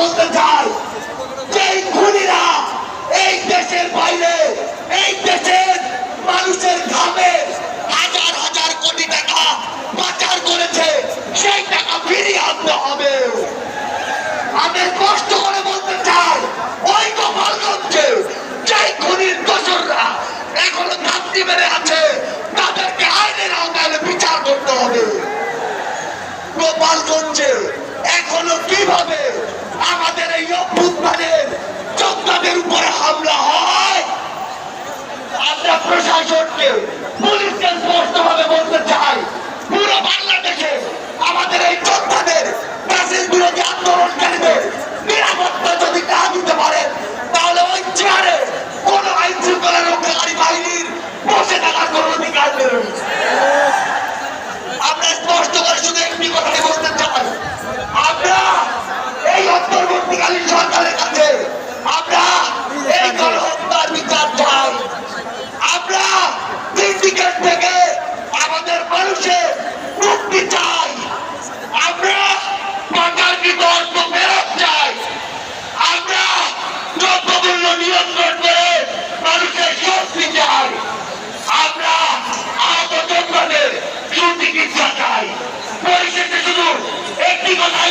বলতে চাই। যে খুনিরা এই দেশের বাইরে, এই দেশের মানুষের ঘামে হাজার হাজার কোটি টাকা পাচার করেছে, সেই টাকা ফিরিয়ে আনতে হবে। আমি কষ্ট করে বলতে চাই, ওই গোপালগঞ্জে যেই খুনির দোসররা এখনও ধাপ্তি মেরে আছে, তাদেরকে আইনের আওতায় বিচার করতে হবে। গোপালগঞ্জে এখনও কীভাবে আমাদের এই অভ্যুত্থানের যোদ্ধাদের উপরে হামলা হয়? আমরা প্রশাসনকে পুলিশকে স্পষ্টভাবে বলতে চাই দিকের থেকে আমাদের মানুষের মুক্তি চাই। আমরা টাকার বিকল্প ফেরত চাই। আমরা যত দ্রব্যমূল্য নিয়ন্ত্রণ